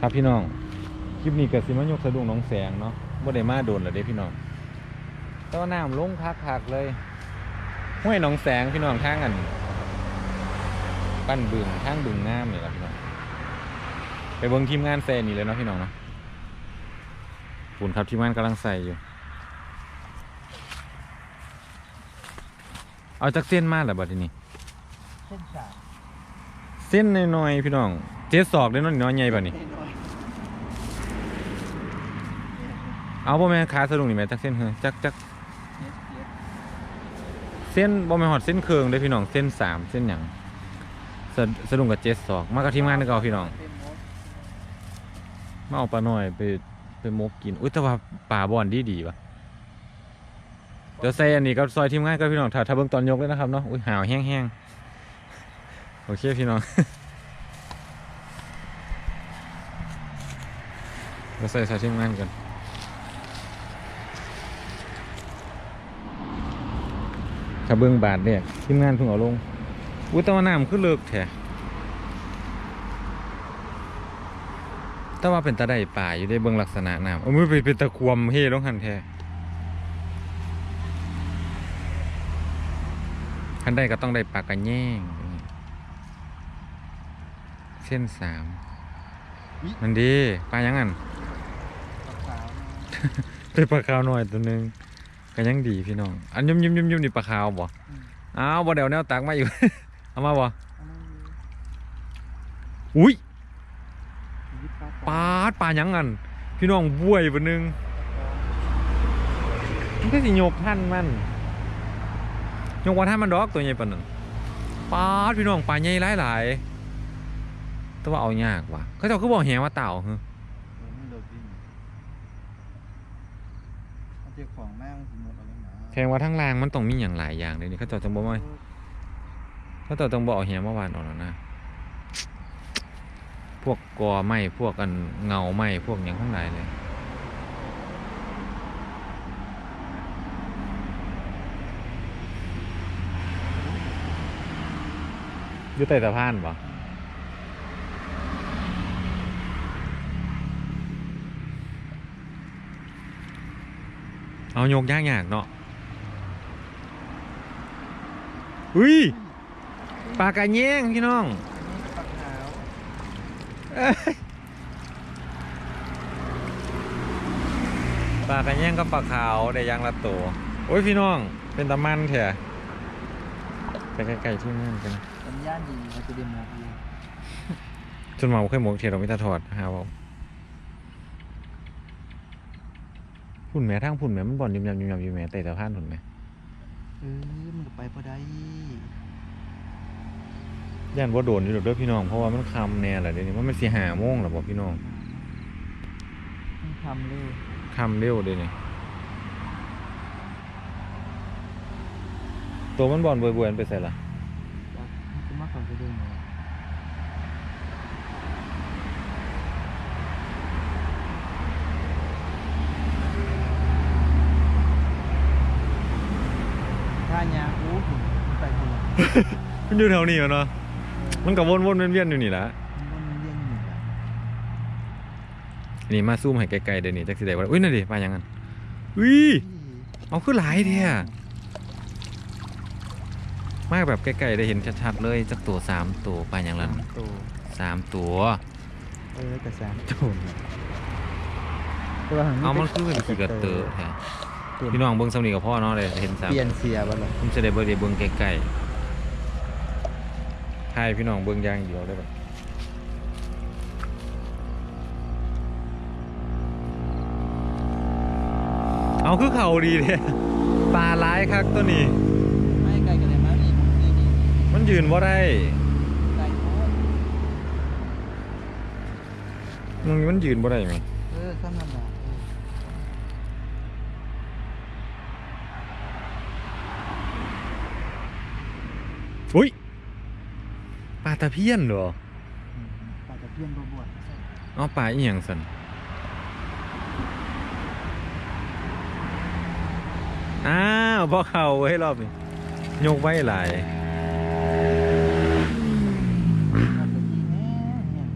ครับพี่น้อง คลิปนี้ก็สิมายกสะดุ้งหน้องแสงเนาะบ่ได้มาโดนแล้วเด้พี่น้องแต่ว่าน้ำลงคักๆเลยห้วยหนองแสงพี่น้องทางอันปั้นบึงทางบึงน้ำนี่ล่ะพี่น้องไปเบิ่งทีมงานแซนี่เลยเนาะพี่น้องเนาะฝุ่นครับทีมงานกำลังใส่อยู่ เอาจากเส้นมาแล้วบัดทีนี้ เส้นสายเส้นน้อยๆพี่น้อง เจ็ดศอกได้น้อยน้อยใหญ่ป่ะนี่เอาบ่แม่ขาสะดุ้งนี่แม่จักเส้นเฮ้ยจักจักเส้นบ่แม่นฮอดเส้นเคืองเด้พี่น้องเส้นสามเส้นหยังสะสะดุ้งกับเจ็ดศอก มากับทีมงานนึกเอาพี่น้องมาเอาปลาหน้อยไปไปมกกินอุ้ยแต่ว่าปลาบอนดีดีๆว่ะเดี๋ยวใส่อันนี้ก็ซอยทีมงานก็พี่น้องถ้าถ้าเบิ่งตอนยกเลยนะครับเนาะอุ้ยหาวแห้งๆโอเคพี่น้อง เราใส่ใส่ทีมงานกันถ้าเบื้องบาทเนี่ยทีมงานเพิ่งเอาลงอุ้ยแต่ว่าน้ำขึ้นเลิกแท้แต่ว่าเป็นตาได้ป่าอยู่ได้เบื้องลักษณะน้ำเออมือไปเป็นตะควมเฮ่ลงหันแท้คันได้ก็ต้องได้ปลากระแย่ง เส้นสามมันดีปลายังงั้นขาว ได้ปลาขาวหน่อยตัวหนึงก็ยังดีพี่น้อง อันยุ่มยุ่มยุ่มยุ่มนี่ปลาขาวบ่อ้าวบ่เดี๋ยวแนวตักมาอยู่ เอามาบ่อันนั้นอุ้ยยึดปลาปลาดปลาหยังงันพี่น้องบ้วยตัวหนึงมันก็สิโยกท่านมันโยกว่าท่านมันดอกตัวใหญ่ปานนั้นปลาดพี่น้องปลาใหญ่หลายหลายๆแต่ว่าเอายากว่ะเขาเจ้าคือบอกแหว่าเต่าเหรอ เออไม่เลิกดิ้น เอาเจ้าของแม่มันสิหมดเอาไว้หนาแทงว่าทั้งรางมันต้องมีอย่างหลายอย่างเลยนี่เขาเจ้าจังบ่มาเขาเจ้าจังบ่เอาแหเมื่อวานออกแล้วนะ พวกกอไม้พวกอันเงาไม้พวกอย่างทั้งหลายเลย อยู่ใต้สะพานปะ เอาโยกยากยากๆเนาะอุ้ยปลากระแยงพี่น้องปลาขาวปลากระแยงกับปลาขาวได้อยางละตัวโอ้ยพี่น้อง เป็นตะมันเถอะไปใกล้ๆที่นั่นกันสัญญาณดีมันจะเดมหมดอยู่จนเมาเคยหมกเทียเราไม่ตาถอดหาเว่า พุ่นแม่ทั้งพุ่นแม่มันบ่อนยิมยำยิมยำอยู่แม่เตะตะพานพุ่นแม่เออมันก็ไปพอได้ย่านว่าโดนอยู่ดอกเด้อพี่น้องเพราะว่ามันคำแน่แหละเดี๋ยวนี้มันไม่สีหาโมงหรอกบอกพี่น้องต้องทำเลยคำเร็วเดี๋ยวนี้ตัวมันบ่อนบวยๆมันไปใส่ละมันจะมากกว่าจะเดินเลย ถ้ายาอู้หูมันไปคนละ มัน อยู่แถวนี้แหล้วเนาะมันก็วนๆเวียนๆอยู่นี่แหละมันก็มันเลี้ยงอยู่แบบนี่มาซูมให้ไกลๆเดี๋ยวนี้จักสิได้ว่าอุ้ยนั่นดิปลาหยังกันอุ้ยเอาคือหลายเดียมากแบบใกล้ๆได้เห็นชัดๆเลยจักตัวสามตัวปลาหยังสาลันมตัวสามตัวเออกับสามตัวเนี่ยตัวหัเอามันคือเป็นสีกระเตอแท้พี่น้องเบิ้งสำนีกับพ่อเนาะเลยเห็นสามเปลี่ยนเสียบ้างเลยผมจะได้เบิ้งได้เบิ้งใกล้ๆ ให้พี่น้องเบิ้งย่างเดียวได้ปะเอาคือเขาดีเลยปลาร้ายคักตัวนี้ ไม่ไกลกันเลยมั้งนี่นี่นี่มันยืนว่าได้ไกลโคตรมึงมันยืนว่าได้ไหมเออข้ามลำบากเอออุ้ย ตะเพียนเหรออืมปลาตะเพียนบวบเอาปลาอีหยังสันอ้าวพอเข่าไว้รอบนี้ยกไว้หลายปลาตะพีแม่เนี่ย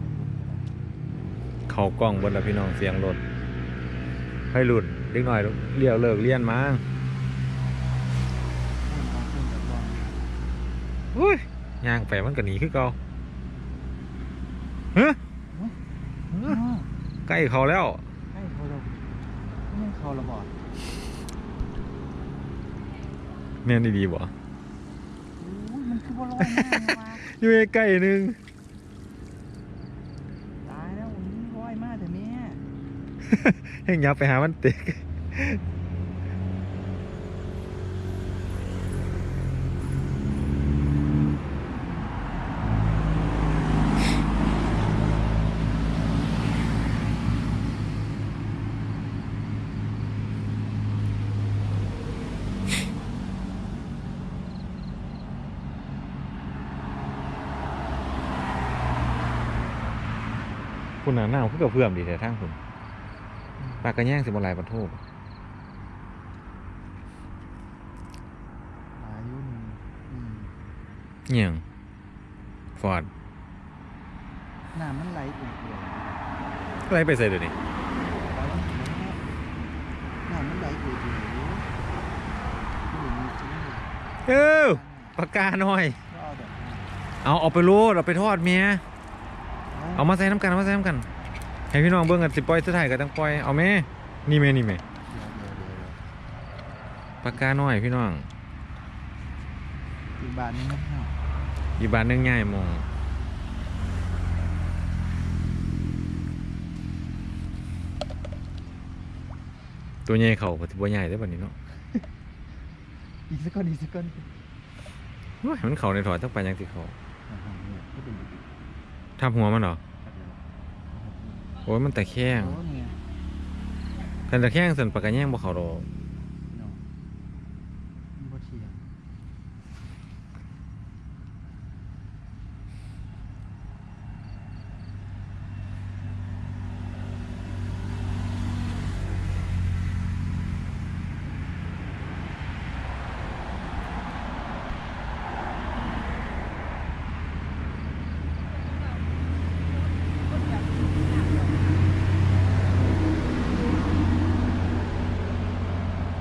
เขากล้องบนแล้วพี่น้องเสียงรถให้หลุดเล็กหน่อยเลี้ยวเลิกเลี้ยนมาอุ้ ยย่างไปมันก็หนีคือเก่าเฮ้ยใกล้เขาแล้วให้เขาเราไม่เขาระบอดแม่นดีๆบ่โอ้ยมันคือบ่ลอยมากเลยวะอยู่ใกล้ๆหนึงตายแล้วมันลอยมากแต่แม่ให้ยับไปหามันเต็ก น่ะหน้าคือกับเพื่อมดีแต่ทางคุณปากกระแย่งสิบหลายประทูอายุหนึ่งเนี่ยงฟอดน้ำมันไหลเอื่อยอะไรไปใส่เดี๋ยวนี้น้ำมันไหลเอื่อยๆเลยเออปากกาหน่อย เอาออาไปโลดเอาไปทอดเมียเอามาใส่น้ำกันเอามาใส่น้ำกัน ให้พี่น้องเบิ่งกันสิปล่อยสุดท้ายก็ต้องปล่อยเอาแม่นี่แม่นี่แม่เดี๋ยวเดี๋ยวเดี๋ยวเดี๋ยวปากกาหน่อยพี่น้องอีกบาทหนึงนะครับอีกบานหนึงง่ายมองตัวใหญ่เขาก็สิบ่ใหญ่ได้อบัดนี้เนาะอีกสักก้อนอีกสักก้อนโอ้ยมันเขาในถอดตั้งไปยังสิเขาอ่าฮะเนี่ยก็เป็นอย่างนี้ทับหัวมันเหรอครับเดี๋ยว โอ้ยมันแต่แข้งโอ้เนี่ยกันแต่แข้งส่วนปากกาแย่งบ่เขาดอก เนาะมันบ่เทียง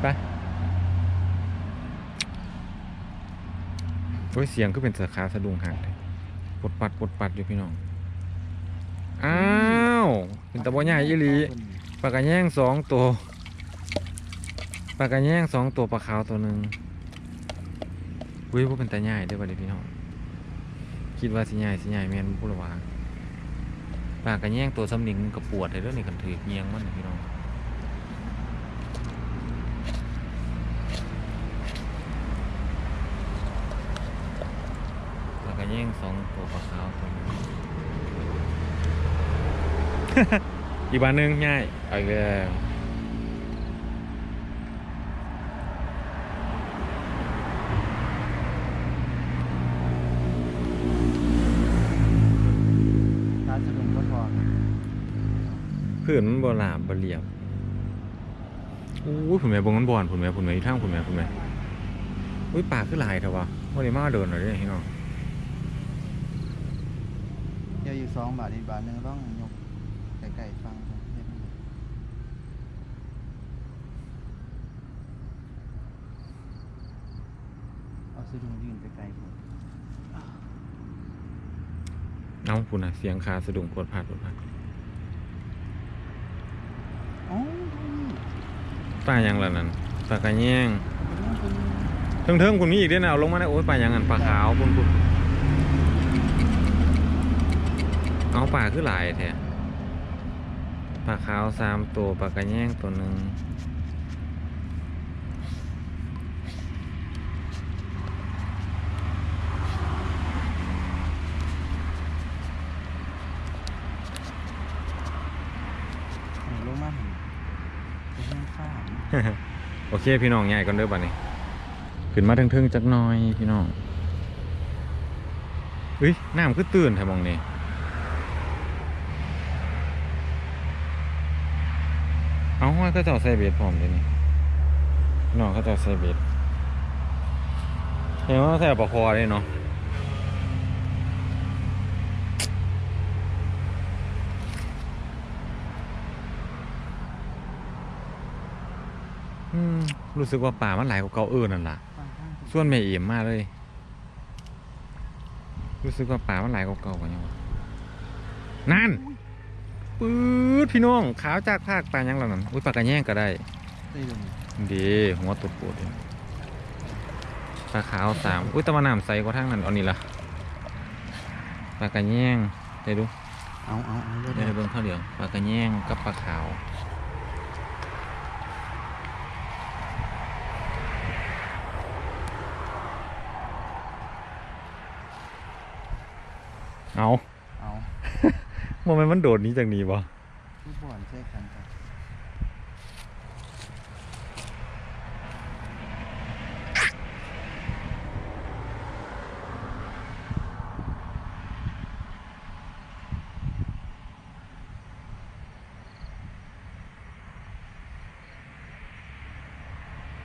ไปโอ้ย เสียงก็เป็นสาขาสะดุ้งหักเลยปดปัดปวดปัดอยู่พี่น้อง อ้าว เป็นตะบอใหญ่ยี่ลีปลากระแย่งสองตัว ปลากระแย่งสองตัวปลาขาวตัวหนึ่งอุ้ยว่าเป็นตาใหญ่ได้อบัดนี้พี่น้อง คิดว่าสิใหญ่สิใหญ่แมนพูดละว่าปลากระแย่งตัวสำนิงกระปวดเลยเรื่องนี้กันถือเงียงมันนพี่น้อง แล้วก็แย่ง สองตัวปลาขาวตัวนึง อีกบานหนึ่งง่ายเอาอีกแล้วตาสะดุ้งก็พอพื้นมันบ่หลาบบ่เรียบอู้ผุนแม่บงมันบ่อนผุนแม่ผุนแม่อยู่ทางผุนแม่ผุนแม่อุ้ยปากคือหลายเถอะวะวันนี้มาเดินหน่อยเด้พี่น้อ ดี๋ยวอยู่สองบาทอีกบาทหนึงต้องยกไก่ๆฟังก่อนเฮ็ดให้ดูเอาสะดุ้งยืนไกลๆผมเอาผุนน่ะเสียงขาสะดุ้งปวดผัดปวดผัดอ๋อปลาหยังล่ะนั่นปลากระแยงเป็นเทิงๆคุณมีอีกเด้อนะเอาลงมาได้โอ้ยปลาหยังอันปลาขาวพุ่นพุ่น เอาปลาคือหลายแท้ปลาขาวสามตัวปลากระแยงตัวหนึ่งหนูลงมาเห็นเป็นเรื่องข้าวโอเคพี่น้องใหญ่ก่อนเด้อบัดนี้ ขึ้นมาเทิงๆจักหน่อยพี่น้องเฮ้ยน้ำคือตื่นแถวมองนี่ เอาห้อยก็จะใส่เบ็ดพร้อมเลยวนี้นอนเขาจะใส่เบ็เห็นว่าใส่ปลาคอเลยเนาะรู้สึกว่าป่ามันหลายกว่าเก่าเอิญนั่นล่ะ ส่วนเมย์เอี่ยมมากเลย รู้สึกว่าป่ามันหลายกว่าเก่ากว่านี้วะนั่น ปื๊ดพี่น้องขาวจากภาคปลายังแล้วนั่นอุ้ยปลากระแยงก็ได้ได้เลยดีหัวตุดปูดเลยปลาขาวสามอุ้ยแตะวันน้ำใสกว่าทางนั้นเอานี่ละปลากระแยงได้ดูเอาเอาเอาเลือดเดี๋ยวให้เบิ่งข้าวเดียวปลากระแยงกับปลาขาวเอา เอาโมเมนต์มันโดดหนี้จากนี้บ่ลูกบอลใช่กันครับ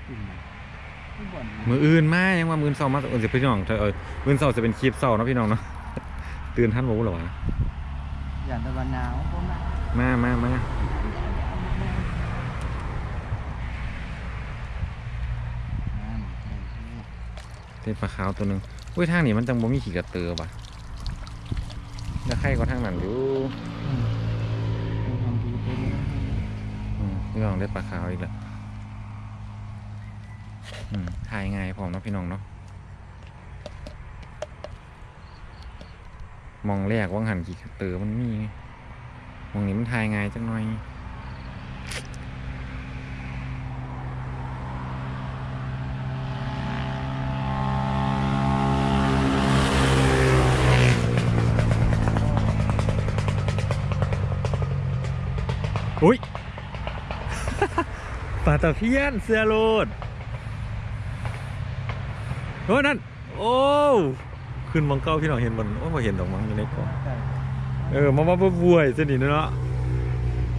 ขึ้นมาลูกบอลมืออื่นมายังว่ามืออนเศร้ามาเออสิพี่น้องเธอเออมืออนเศร้าจะเป็นคลิปเศร้าเนาะพี่น้องเนาะตื่นท่านบ่รู้หรอวะ อย่างตะวันหนาวก็มามามามานั่นได้ที่เต้นปลาขาวตัวหนึงอุ้ยทางนี้มันจังบ่มีขี่กระเตือว่ะแล้วใครก็ทางนั้นอยู่อืมมีความดีไปเรื่อยอืมพี่น้องได้ปลาขาวอีกแล้วอืมถ่ายง่ายพร้อมเนาะพี่น้องเนาะ มองแรกว่างหันขี่เตอมันมีมองนี้มันถ่ายง่ายจังหน่อยอุ้ยปลาตะเพียนเสือโลดโอ้นั่น โอ้ ขึ้นมังเก้าพี่น้องเห็นบนโอ้มาเห็นดอกมังอยู่ในกล่องๆแต่เออมามาบวยเส้นนี้เนาะ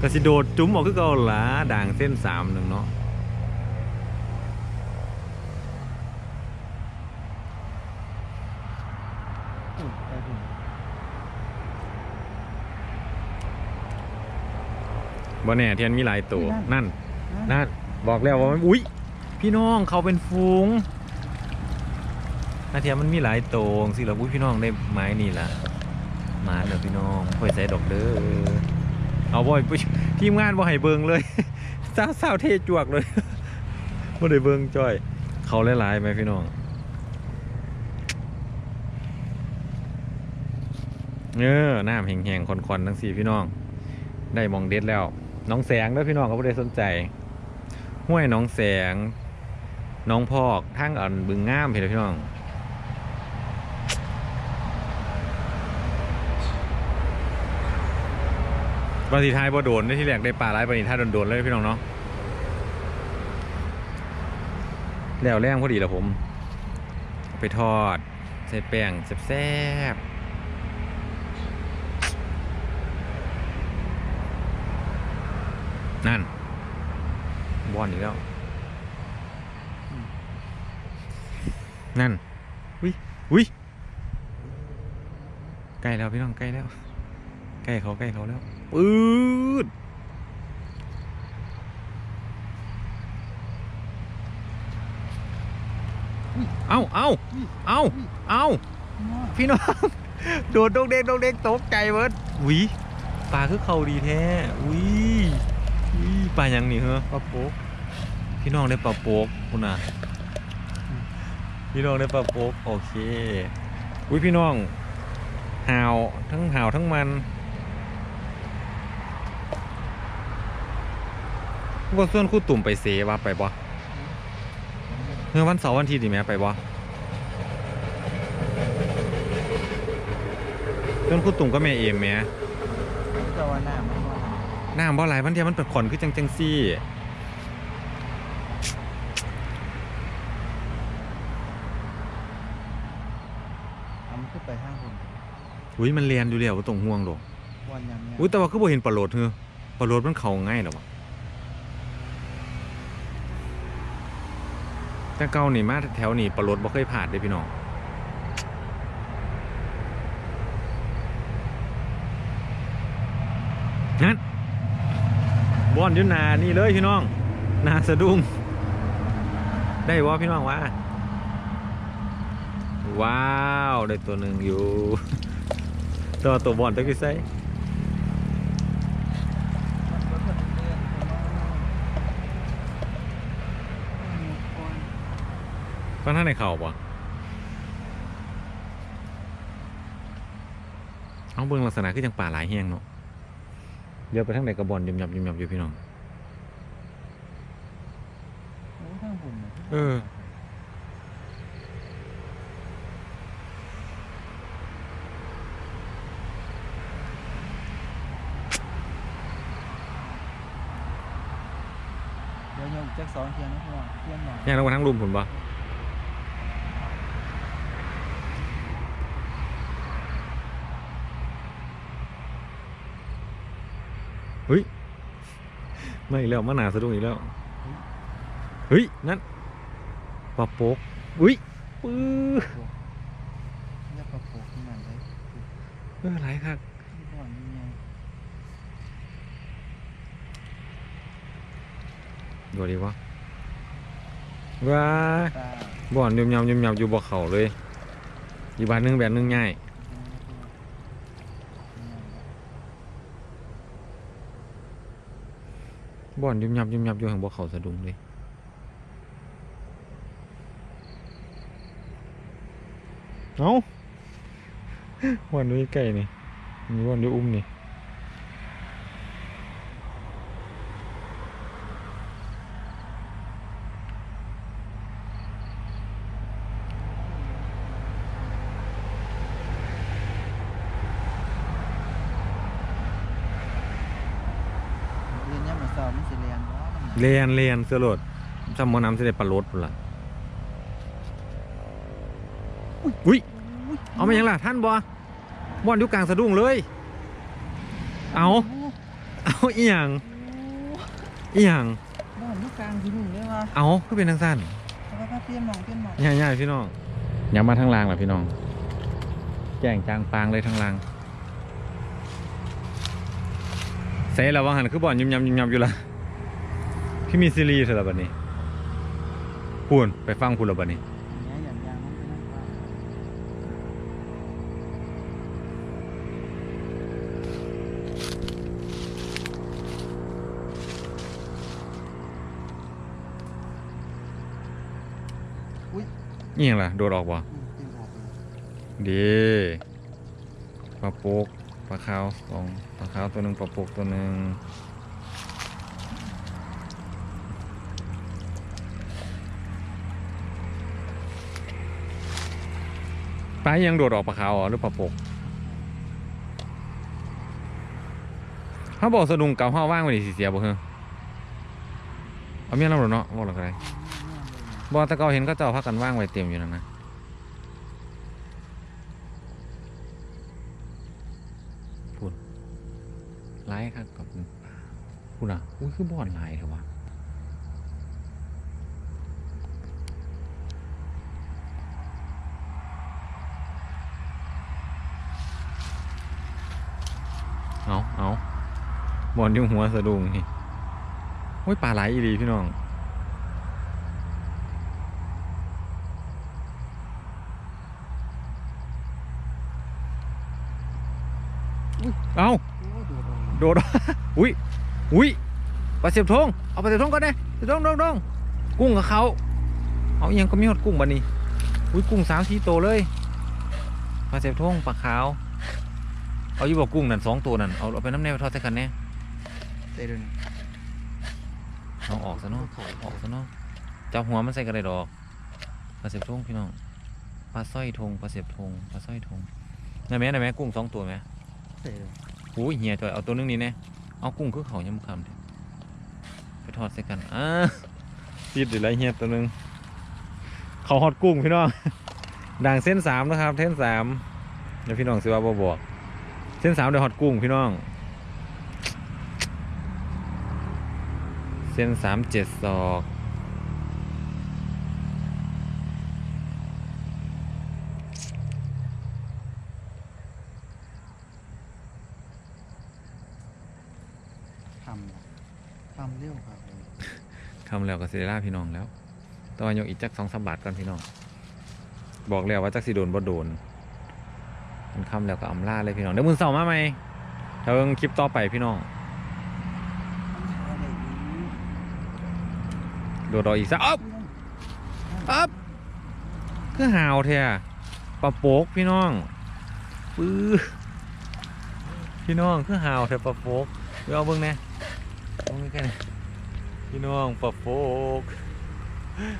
กระสิโดดจุ้มออกคือเก่าหลาด่างเส้นสามหนึ่งเนาะอืมได้ถึงบ่แน่เทียนมีหลายตัวนั่นนั่นนั่นบอกแล้วว่ามันอุ้ยพี่น้องเขาเป็นฟูง นาเทียมันมีหลายตัวสิเราอุ้ยพี่น้องได้ไม้นี่ล่ะมาเด้อพี่น้องค่อยใส่ดอกเด้อเอาบ่อยทีมงานบ่ให้เบิงเลยสาวสาวเทจวกเลยบ่ได้เบิงจ้อย เขาหลายๆไหมพี่น้องเออน้ำแห้งๆคอนๆทั้งสี่พี่น้อง ได้มองเด็ดแล้ว น้องแสงเด้วยพี่น้องเขาไม่ได้สนใจ ห้วยน้องแสง น้องพอกทางอ่อนบึงงามเห็นพี่น้อง บางทีท้ายบ่โดนได้ที่แรกได้ปลาหลายปลานีท้ายโดนๆเลยพี่น้องเนาะแล้วแรงพอดีแล้วผม ไปทอด ใส่แป้งแซ่บๆนั่นบอนอีกแล้ว นั่นวิวิใกล้แล้วพี่น้องใกล้แล้ว ล้เขาใกล้เขาแล้วปื๊ดเอาเอาเอาเอาพี่น้อง โดดดงเด็กดงเด็กตกใจเบิดหวิปลาคือเขาดีแท้วิวิปลาหยังนี่เหรอปลาโป๊กพี่น้องได้ปลาโป๊กคุณน่ะพี่น้องได้ปลาโป๊กโอเคอุ้ยพี่น้องหาวทั้งหาวทั้งมัน ว่าส่วนคู่ตุ่มไปเสว่าไปบ่เมื่อวันเสาร์วันอาที่ดีไหมไปบ่ส่วนคู่ตุ่มก็แม่เอมแหม่ตะวันหน้ามันว่าน้ำบ่ไหลายมันเทียมันเป็นขอนคือจังจังซี่เอามันขึ้นไปห้างคนอุ้ยมันเรียนอยู่แล้วบ่ต้องห่วงดอกวันยังเนี้ยอุ้ยแต่ว่าคือบ่เห็นปลาโหลดเฮอปลาโหลดมันเข้าง่ายหรอวะ แต่เก่านี่มาแถวนี่ปลาโหลดบ่เคยผ่านเด้พี่น้องนั่นบอนอยู่นานี่เลยพี่น้องนาสะดุ้งได้วะพี่น้องวะว้าว ได้ตัวหนึ่งอยู่ตัวตัวบอลตะกี้ไซ ฟังท่านในเข่าปะเอาเบิ่งลักษณะคือจังป่าหลายแห้งเนาะเดี๋ยวไปทางไหนกระบอลยำยำยำยำอยู่พี่น้อง เออเดี๋ยวโยมแจ็คสองเทียนนะพี่น้องเทียนหน่อยย่างลงมาทั้งรุมผมปะ มาอีกแล้วมาหนาสะดุ้งอีกแล้ว เฮ้ย นั่นปลาโป๊กอุ้ยปื้อเรียกประโปกขึ้นมาเลยเอออะไรครับที่บ่อนนี่ไงดูดีวะว้ายตาบ่อนยำยำยำยำอยู่บ่อเขาเลย อยู่บ้านหนึงแบบหนึงง่าย บ่อนยำยำยำยำอยู่แห่งบ่อเขาสะดุ้งเลยเอาวันนี้ไก่นี่มีวันนี้อุ้มนี่ เรียนเนี่ยเหมือนสอบมันสิเรียนว่ามัน เรียนเรียนเสือโหลดจำมอน้ำสิได้ปลาโลดพุ่นล่ะอุ้ยเอามายังล่ะท่านบอบอนอยู่กลางสะดุ้งเลย เอา เอาอีหยังอีหยังบ้านลูกกลางที่หนึ่งเลยวะเอาก็เป็นทางสั้นแล้วก็เปลี่ยนหมองเปลี่ยนหมองง่ายๆพี่น้องอย่ามาทางล่างล่ะพี่น้อง แจ้งจางปางเลยทางล่างเซ่ระวังหันคือบอลยิมยำยิมยำอยู่ละ พี่มีซีรีส์เถอะละบัดนี้พูนไปฟังพูนละบัดนี้อย่างเงี้ยอย่างยางมันเป็นนั่นว่านี่ยังล่ะโดดออกบ่อืมเปลี่ยนออกเลยดีปลาโปกปลาขาวสองปลาขาวตัวหนึ่งปลาโปกตัวหนึ่ง ลายังโดดออกปลาขาวเหรอหรือปลาโปกเขาบอกสะดุงเก่าห้าว่างไว้ดิสิเสียบ่เหรอเอาเมียเราหรอเนาะบอกหรอกอไรบอกต่เก่าเห็นก็เจ้าพักกันว่างไว้เต็มอยู่นั่นนะไลค์ครับกับคุณอะอุ้ยคือบอลไลค์เถอะวะ เอาบอลยู่หัวสะดุ้งนี่โอ้ยปลาไหลอีดีพี่น้องเอาโดดอุ้ยอุ้ยปลาเสียบทงเอาปลาเสียบทงก่อนนะเสียบทงดงดงกุ้งกับเขาเอายังก็มีหดกุ้งบันนี้อุ้ยกุ้งสามทีโตเลยปลาเสียบทงปลาขาว เอาอยู่บอกกุ้งนั่นสองตัวนั่นเอาเอาไปน้ำแน่ไปทอดใส่กันแน่เตะด้วยนะเอาออกซะเนาะออกซะเนาะจับหัวมันใส่กระไรดอกปลาเสียบทงพี่น้องปลาสร้อยทงปลาเสียบทงปลาสร้อยทงได้ไหมได้ไหมกุ้งสองตัวไหมเตะเลยอุ้ยเฮียจอยเอาตัวนึงนี่แน่เอากุ้งคือเขายำคำเถอะไปทอดใส่กันอ่าติดอยู่แล้วเฮียตัวนึงเขาฮอดกุ้งพี่น้องด่างเส้นสามนะครับเส้นสามเดี๋ยวพี่น้องสิว่าบ่บอก เส้นสามเดี๋ยวฮอดกุ้งพี่น้อง เส้นสามเจ็ดศอกทำทำเร็วครับทำแล้วก็เซล่าพี่น้องแล้วตอนยกอีกจักสองสามบาทก่อนพี่น้อง บอกแล้วว่าจักสิโดนบ่โดน มันคำแล้วก็อำลาเลยพี่น้องเดี๋ยวมือเสาร์มาไหมเดี๋ยวคลิปต่อไปพี่น้องโดดรออีกสักอ๊อบอ๊อบคือหาวเท่อะปลาโปกพี่น้องปื้อพี่น้องคือหาวเท่ปลาโปกไปเอาเบิ่งแน่เอาเบิ่กันพี่น้องปลาโปก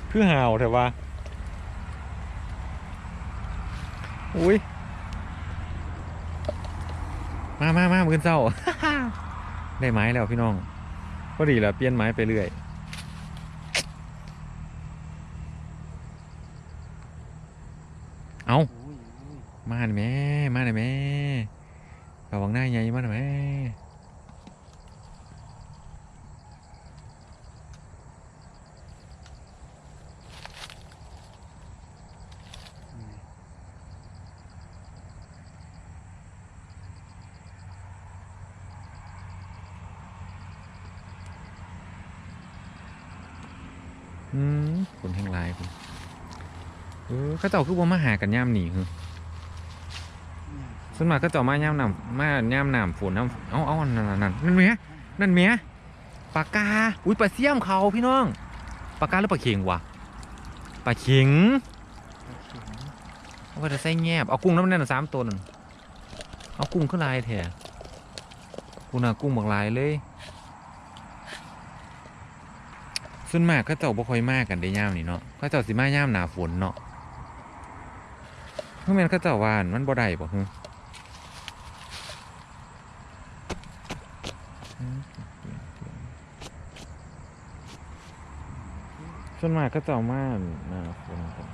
คือหาวเท่ว่าอุ้ย มามามามือเศร้า ได้ไม้แล้วพี่น้องพอดีแล้วเปลี่ยนไม้ไปเรื่อยเอาอุ้ยอุ้ยมาหน่อยแม่ มาหน่อยแม่ระวังหน้าใหญ่มาหน่อยแม่ อืมคนแห่งหลายคน เออเขาเจ้าคือว่ามาหากันย่ามหนีคือส่วนมากเขาเจ้ามาย่ามน้ำมาย่ามน้ำฝนน้ำเอาเอานั่นนั่นนั่นนั่นเมียนั่นเมียปากกาอุ้ยปลาเสี่ยมเขาพี่น้องปากกาหรือปลาเข็งวะปลาเข็งเขาก็จะใส่แงบเอากุ้งน้ำแน่นสามตัวนึงเอากุ้งขึ้นลายแถะกูน่ะกุ้งบักลายเลยส่วนมากเขาเจ้าบ่ค่อยมากกันได้ย่ามนี่เนาะเขาเจ้าสิมาย่ามหนาฝนเนาะ เมื่อแม่นเขาเจ้าวานมันบ่ได้บ่ฮึส่วนมากเขาเจ้ามาหนาฝนกัน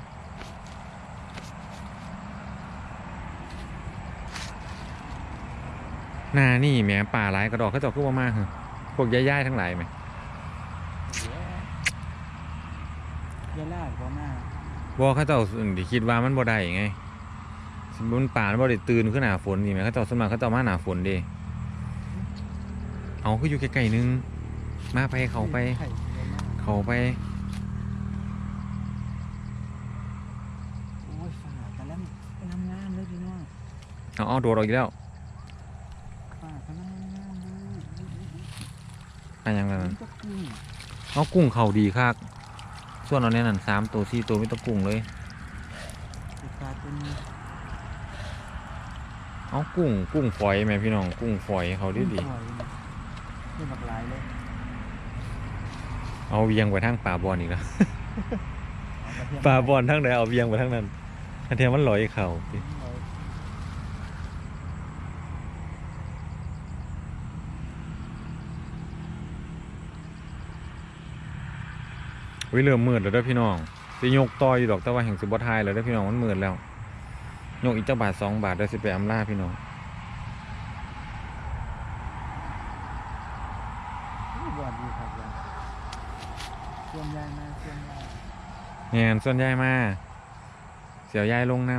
หนานี่แหมป่าหลายกระดอกเขาเจ้าคือบ่มาฮึพวกย่ายๆทั้งหลายไหมยอะล่าเพราะมาบ่เขาเจ้าส่วนที่คิดว่ามันบ่ได้ไง มมุติป่ามันบ่ได้ตื่นขึ้นหนาฝนนี่แหมเขาเจ้าสวนมากเขาเจ้ามาหนาฝนเด้เอาคืออยู่ใกล้ๆนึง มาไปเขาไป เขาไปโอ้ยฝากันแล้วงามงามเลยพี่น้องเอาเอาโดดออกอีกแล้วฝากันแล้วงามเลยไปยังไงนั้นก็กุ้งเอากุ้งเขาดีคักส่วนเราเนี่ยนั่นสามตัวสี่ตัวไม่ต้องกุ้งเลย ติดตาเป็น เอากุ้งกุ้งฝอยแม่พี่น้องกุ้งฝอยเขาดีดีกุ้งฝอยนะนี่หลากหลายเลยเอาเวียงไปทางป่าบอลอีกแล้วเอกระเทียมป่าบอลทางไหนเอาเวียงไปทางนั้นอันเทียมมันลอยเขาสิเอาวิเริ่มมืดแล้วเด้อพี่น้องสิยกต่ออยู่ดอกแต่ว่าแห่งสิบ่ทายแล้วเด้อพี่น้องมันมืดแล้ว ยกอีกเจ้าบาทสองบาทเดี๋ยวสิไปอำลาพี่น้องอุ้ยบอดดีครับเลยเชื่อมยายมาเชื่อมยายงานส่วนใหญ่มา เสียวยายลงน้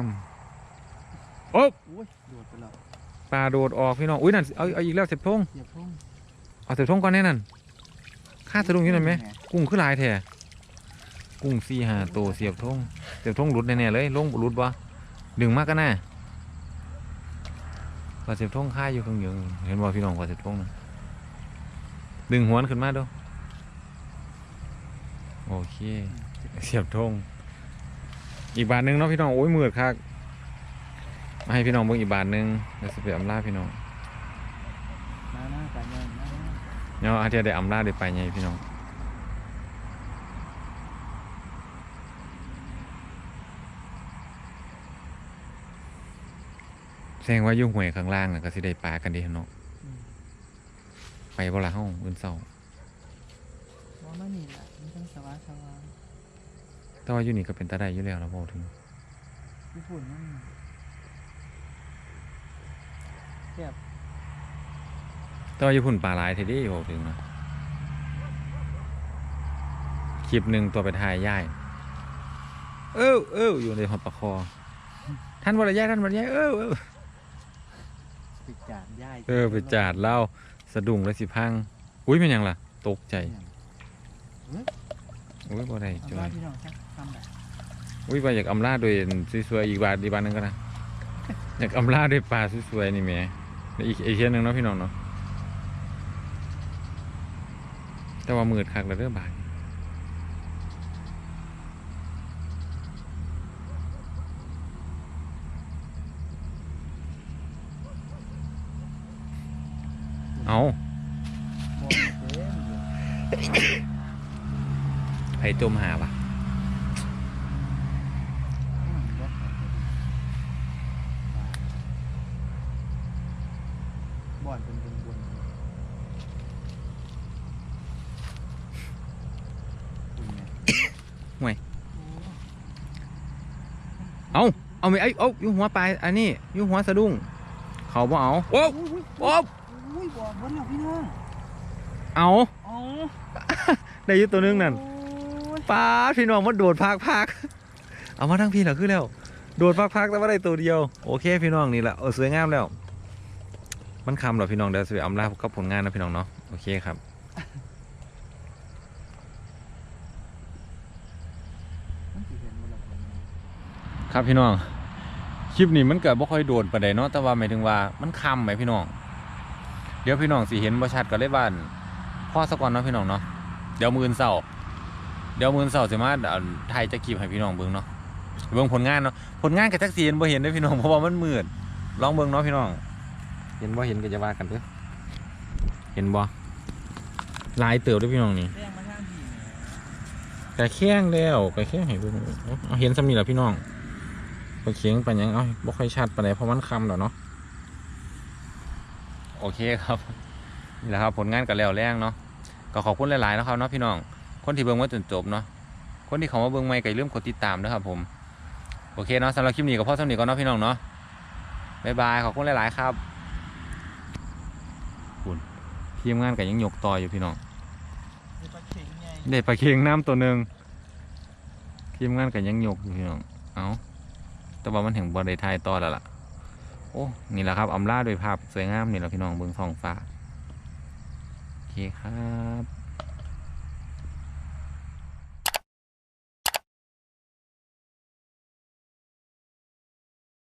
ำโอ๊บอุ้ยโดดไปแล้วปลาโดดออกพี่น้อง อุ้ยนั่น เอาเอาอีกแล้วเสียบทงเสียบพุ่งเอาเสียบทงก่อนแน่นั่นค่าสะดุ้งอยู่นั่นไหม กุ้งคือหลายแท้กุ้งสี่ห้าตัวเสียบทงเสียบทงหลุดแน่ๆเลย ลงหลุดวะ ดึงมากกันนะปลาเสียบทงค่าอยู่ข้างเดียวเห็นบ่พี่น้องปลาเสียบทงนะดึงหวนขึ้นมาดูโอเคเสียบทงอีกบาทหนึงเนาะพี่น้องโอ้ยมืดคักมาให้พี่น้องเบิ่งอีกบาทหนึงแล้วสิไปอำลาพี่น้องมาหน้ากันเลยมาหน้าเนาะอาเทียได้อำลาได้ไปไงพี่น้อง แสดงว่าอยู่ห่วยข้างล่างน่ะก็สิได้ปลากันดีเนาะอืมไปบ่ละเฮามื้อเช้าว่ามันนี่แหละมันต้องสว่างสว่างแต่ว่าอยู่นี่ก็เป็นตาได้อยู่แล้วเราบอกถึงญี่ปุ่นนั่นแบบแต่ว่าอยู่พุ่นปลาหลายเทเดีบอกถึงนะคลิปหนึ่งตัวไปถ่ายย่าย เอ้อเอ้ออยู่ในหอดปลาคอ ท่านวรย่ายท่านวรย่ายเอ้อเอ้อ ปิดจานย่ายเออไปจาดเหล้าสะดุ้งแล้วสิพัง อุ้ยเป็นหยังล่ะ ตกใจเฮ้ยอุ้ยบ่ได้เอาจอว่ายพี่น้องจักทำแบบอุ้ยว่าอยากอำลาโดยสวยๆอีกบาทอีกบาทหนึงก็นะอยากอำลาด้วยปลาสวยๆนี่แหม่แล้วอีกอีกเช่นหนึ่งเนาะพี่น้องเนาะแต่ว่ามืดคักแล้วเด้อบาท เอาบอลเต็มอยู่ไผจมหาปะบ่อลเป็นบนๆเอาเอาไม่ไอ้เอาอยู่หัวปลายอันนี้อยู่หัวสะดุ้ง เขาบ่เอาโอ้อุ้ยโอ้ อุ้ยบอลบอลแล้วพี่น้องเอาอ๋อได้อยู่ตัวหนึงนั่นโอ้ยป้าดพี่น้องมันโดดพักพักเอามาทั้งพี่เหรอคือแล้ว โดดพักพักแต่ว่าได้ตัวเดียว โอเคพี่น้องนี่แหละเออสวยงามแล้ว มันคำเหรอพี่น้องเดี๋ยวสวยอำลากับผลงานนะพี่น้องเนาะโอเคครับมันสิเห็นบ่ล่ะผมเนี่ยครับพี่น้อง คลิปนี้มันก็บ่ค่อยโดนปานใดเนาะแต่ว่าหมายถึงว่ามันคำไหมพี่น้อง เดี๋ยวพี่น้องสิเห็นบ่ชัดก็เลยบ้านพ่อสกอนเนาะพี่น้องเนาะเดี๋ยวมื้ออนเช้าเดี๋ยวมื้ออนเช้าสิมาเอาถ่ายจะคลิปให้พี่น้องเบิ่งเนาะเบิ่งผลงานเนาะผลงานก็จักสิเห็นบ่เห็นเด้อพี่น้องเพราะว่ามันมืดลองเบิ่งเนาะพี่น้อง เห็นบ่เห็นก็จะว่ากันเด้อเห็นบ่หลายเติบเด้อพี่น้องนี่แป้งมาทางพี่เนี่ยกระแข้งแล้วกระแข้งให้เบิ่งเอาเอาเห็นซ้ำนี่แหละพี่น้องกระเคียงปานหยังเอาบ่ค่อยชัดปานใดเพราะมันคำแล้วเนาะ โอเคครับนี่แหละครับผลงานกันแล้วแรงเนาะก็ขอบคุณหลายๆนะครับเนาะพี่น้องคนที่เบิ่งมาจนจบเนาะคนที่เขามาเบิ่งใหม่ก็อย่าลืมกดติดตามนะครับผมโอเคเนาะสำหรับคลิปนี้ก็พอสำนีก่อนเนาะพี่น้องเนาะบ๊ายบายขอบคุณหลายๆครับคุณทีมงานก็ยังหยกต่ออยู่พี่น้องเด็ดปลาเค็งน้ำตัวหนึ่งทีมงานกันยังหยกอยู่พี่น้องเอาแต่ว่ามันถึงบอลไดทยต่อแล้วล่ะ อ้นี่แหละครับอำลาโดวยภาพสวยงามนี่แหละพี่น้องเบื้องท้องฟ้าโอเคครับ